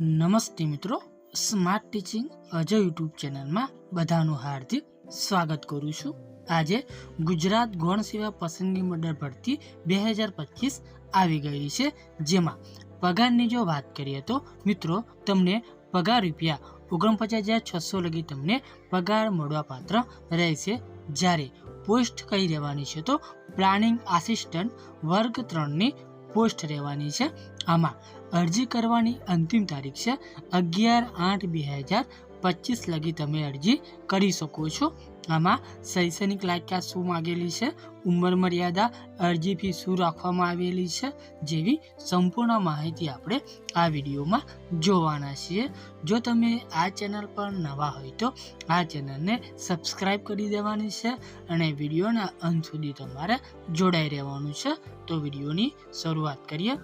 નમસ્તે મિત્રો smart teaching Ajay YouTube ચેનલમાં બધાનું હાર્દિક સ્વાગત કરું છું. આજે ગુજરાત ગૌણ સેવા પસંદગી મંડળ ભરતી બે હજાર પચીસ આવી ગઈ છે. જેમાં પગારની જો વાત કરીએ તો મિત્રો, તમને પગાર રૂપિયા ઓગણપચાસ હજાર છસો લગી તમને પગાર મળવા પાત્ર રહેશે. જ્યારે પોસ્ટ કઈ રહેવાની છે તો પ્લાનિંગ આસિસ્ટન્ટ વર્ગ ત્રણની પોસ્ટ રહેવાની છે. આમાં અરજી કરવાની અંતિમ તારીખ છે અગિયાર આઠ બે હજાર પચીસ લગી તમે અરજી કરી શકો છો. આમાં શૈક્ષણિક લાયકાત શું માગેલી છે? ઉંમર મર્યાદા, અરજી ફી શું રાખવામાં આવેલી છે? જેવી સંપૂર્ણ માહિતી આપણે આ વિડીયોમાં જોવાના છીએ. જો તમે આ ચેનલ પર નવા હોય તો આ ચેનલને સબસ્ક્રાઈબ કરી દેવાની છે અને વિડીયોના અંત સુધી તમારે જોડાઈ રહેવાનું છે. તો વિડીયોની શરૂઆત કરીએ.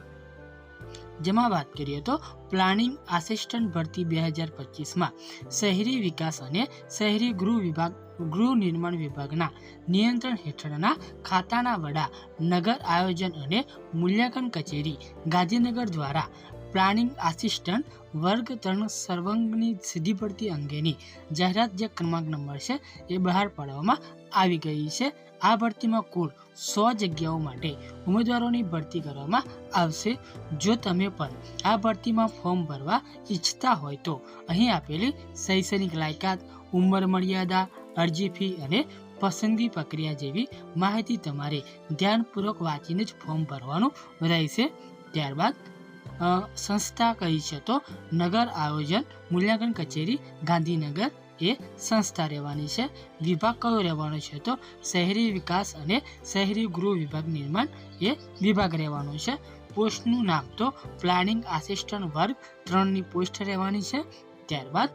જેમાં વાત કરીએ તો પ્લાનિંગ આસિસ્ટન્ટ ભરતી બે હજાર પચીસમાં શહેરી વિકાસ અને શહેરી ગૃહ વિભાગ, ગૃહ નિર્માણ વિભાગના નિયંત્રણ હેઠળના ખાતાના વડા, નગર આયોજન અને મૂલ્યાંકન કચેરી ગાંધીનગર દ્વારા પ્લાનિંગ આસિસ્ટન્ટ વર્ગ ત્રણ સર્વંગની સીધી પડતી અંગેની જાહેરાત જે ક્રમાંક નંબર છે એ બહાર પાડવામાં આવી ગઈ છે. આ ભરતીમાં કુલ સો જગ્યાઓ માટે ઉમેદવારોની ભરતી કરવામાં આવશે. જો તમે પણ આ ભરતીમાં ફોર્મ ભરવા ઈચ્છતા હોય તો અહીં આપેલી શૈક્ષણિક લાયકાત, ઉંમર મર્યાદા, અરજી ફી અને પસંદગી પ્રક્રિયા જેવી માહિતી તમારે ધ્યાનપૂર્વક વાંચીને જ ફોર્મ ભરવાનું રહેશે. ત્યારબાદ સંસ્થા કઈ છે તો નગર આયોજન, મૂલ્યાંકન કચેરી, ગાંધીનગર એ સંસ્થા રહેવાની છે. વિભાગ કયો રહેવાનો છે તો શહેરી વિકાસ અને શહેરી ગૃહ વિભાગ નિર્માણ એ વિભાગ રહેવાનો છે. પોસ્ટનું નામ તો પ્લાનિંગ આસિસ્ટન્ટ વર્ગ ત્રણની પોસ્ટ રહેવાની છે. ત્યારબાદ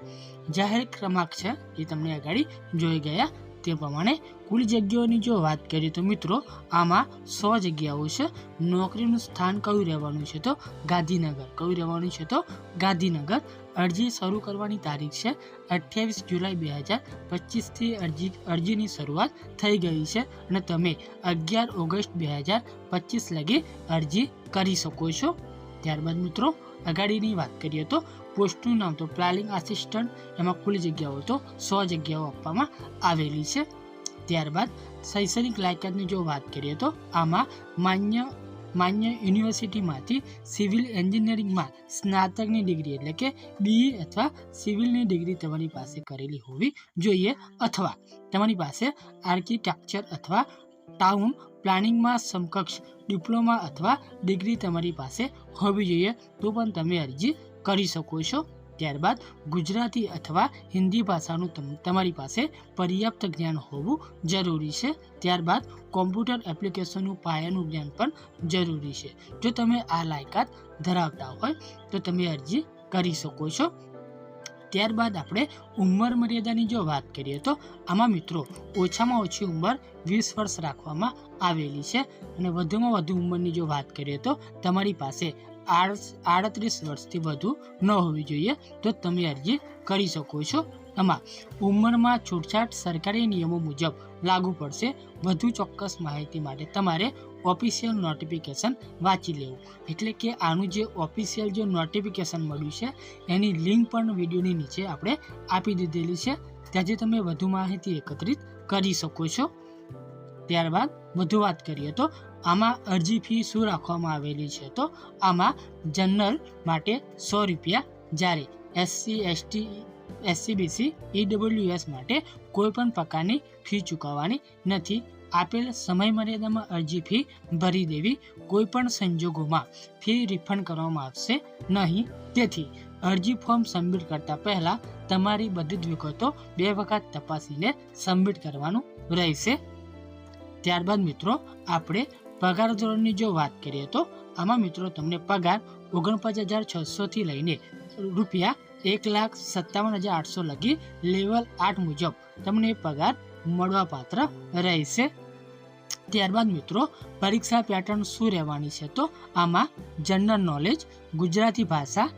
જાહેર ક્રમાંક છે એ તમને આગળ જોઈ ગયા તે પ્રમાણે કુલ જગ્યાઓની જો વાત કરીએ તો મિત્રો, આમાં સો જગ્યાઓ છે. નોકરીનું સ્થાન કયું રહેવાનું છે તો ગાંધીનગર. કયું રહેવાનું છે તો ગાંધીનગર. અરજી શરૂ કરવાની તારીખ છે અઠ્યાવીસ જુલાઈ બે હજાર પચીસથી અરજી, અરજીની શરૂઆત થઈ ગઈ છે અને તમે અગિયાર ઓગસ્ટ બે હજાર પચીસ લગી અરજી કરી શકો છો. ત્યારબાદ મિત્રો, અગાડીની વાત કરીએ તો પોસ્ટનું નામ તો પ્લાનિંગ આસિસ્ટન્ટ એમાં ખુલ્લી જગ્યાઓ તો સો જગ્યાઓ આપવામાં આવેલી છે. ત્યારબાદ શૈક્ષણિક લાયકાતની જો વાત કરીએ તો આમાં માન્ય માન્ય યુનિવર્સિટીમાંથી સિવિલ એન્જિનિયરિંગમાં સ્નાતકની ડિગ્રી એટલે કે બીઈ અથવા સિવિલની ડિગ્રી તમારી પાસે કરેલી હોવી જોઈએ અથવા તમારી પાસે આર્કિટેક્ચર અથવા ટાઉન પ્લાનિંગમાં સમકક્ષ ડિપ્લોમા અથવા ડિગ્રી તમારી પાસે હોવી જોઈએ તો પણ તમે અરજી કરી શકો છો. ત્યારબાદ ગુજરાતી અથવા હિન્દી ભાષાનું તમ- તમારી પાસે પર્યાપ્ત જ્ઞાન હોવું જરૂરી છે. ત્યારબાદ કોમ્પ્યુટર એપ્લિકેશનનું પાયાનું જ્ઞાન પણ જરૂરી છે. જો તમે આ લાયકાત ધરાવતા હોય, તો તમે અરજી કરી શકો છો. ત્યારબાદ આપણે ઉંમર મર્યાદાની જો વાત કરીએ, તો આમાં મિત્રો ઓછામાં ઓછી ઉંમર વીસ વર્ષ રાખવામાં આવેલી છે. અને વધુમાં વધુ ઉંમરની જો વાત કરીએ, તો તમારી પાસે આડત્રીસ વર્ષથી વધુ ન હોવી જોઈએ તો તમે અરજી કરી શકો છો. આમાં ઉંમરમાં છૂટછાટ સરકારી નિયમો મુજબ લાગુ પડશે. વધુ ચોક્કસ માહિતી માટે તમારે ઓફિશિયલ નોટિફિકેશન વાંચી લેવું. એટલે કે આનું જે ઓફિશિયલ જે નોટિફિકેશન મળ્યું છે, એની લિંક પણ વિડીયોની નીચે આપણે આપી દીધેલી છે. ત્યાંથી તમે વધુ માહિતી એકત્રિત કરી શકો છો. ત્યારબાદ વધુ વાત કરીએ તો આમાં અરજી ફી શું રાખવામાં આવેલી છે? તો આમાં જનરલ માટે સો રૂપિયા જ્યારે એસસી એસટી એસસીબીસી ઈડબ્લ્યુએસ માટે કોઈ પણ પ્રકારની ફી ચૂકવવાની નથી. આપેલ સમય મર્યાદામાં અરજી ફી ભરી દેવી કોઈપણ સંજોગોમાં ફી રિફંડ કરવામાં આવશે નહીં. તેથી અરજી ફોર્મ સબમિટ કરતા પહેલા તમારી બધી જ વિગતો બે વખત તપાસીને સબમિટ કરવાનું રહેશે. ત્યારબાદ મિત્રો, આપણે પગાર ધોરણની જો વાત કરીએ તો આમાં મિત્રો તમને પગાર ઓગણપચાસ હજાર છસોથી લઈને રૂપિયા એક લાખ સત્તાવન હજાર આઠસો લગી લેવલ આઠ મુજબ તમને પગાર મળવાપાત્ર રહેશે. ત્યારબાદ મિત્રો, પરીક્ષા પેટર્ન શું રહેવાની છે? તો આમાં જનરલ નોલેજ ગુજરાતી ભાષા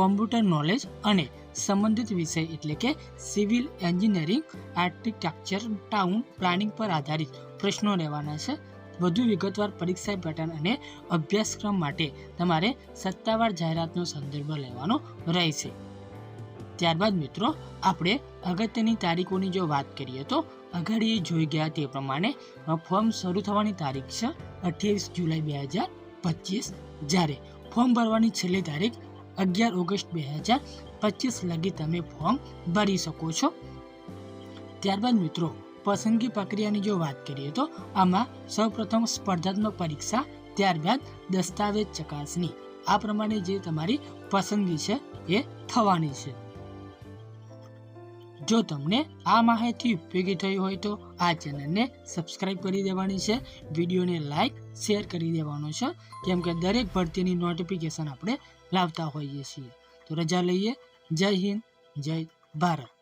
કોમ્પ્યુટર નોલેજ અને સંબંધિત વિષય એટલે કે civil engineering architecture town planning પર આધારિત પ્રશ્નો રહેવાના છે. વધુ વિગતવાર પરીક્ષા પેટર્ન અને અભ્યાસક્રમ માટે તમારે સત્તાવાર જાહેરાતનો સંદર્ભ લેવાનો રહેશે. ત્યારબાદ મિત્રો, આપણે અગત્યની તારીખોની જો વાત કરીએ તો અગાડી જોઈ ગયા તે પ્રમાણે ફોર્મ શરૂ થવાની તારીખ છે અઠ્યાવીસ જુલાઈ બે હજાર પચીસ. જ્યારે ફોર્મ ભરવાની છેલ્લી તારીખ અગિયાર ઓગસ્ટ બે હજાર પચીસ લગી તમે ફોર્મ ભરી શકો છો. ત્યારબાદ મિત્રો પસંદગી પ્રક્રિયાની જો વાત કરીએ તો આમાં સૌપ્રથમ સ્પર્ધાત્મક પરીક્ષા, ત્યારબાદ દસ્તાવેજ ચકાસણી. આ પ્રમાણે જે તમારી પસંદગી છે એ થવાની છે. જો તમને આ માહિતી ઉપયોગી થઈ હોય તો આ ચેનલને સબસ્ક્રાઇબ કરી દેવાની છે, વિડીયોને લાઈક શેર કરી દેવાનો છે કેમ કે દરેક ભરતીની નોટિફિકેશન આપણે લાવતા હોઈએ છીએ. તો રજા લઈએ. જય હિન્દ, જય ભારત.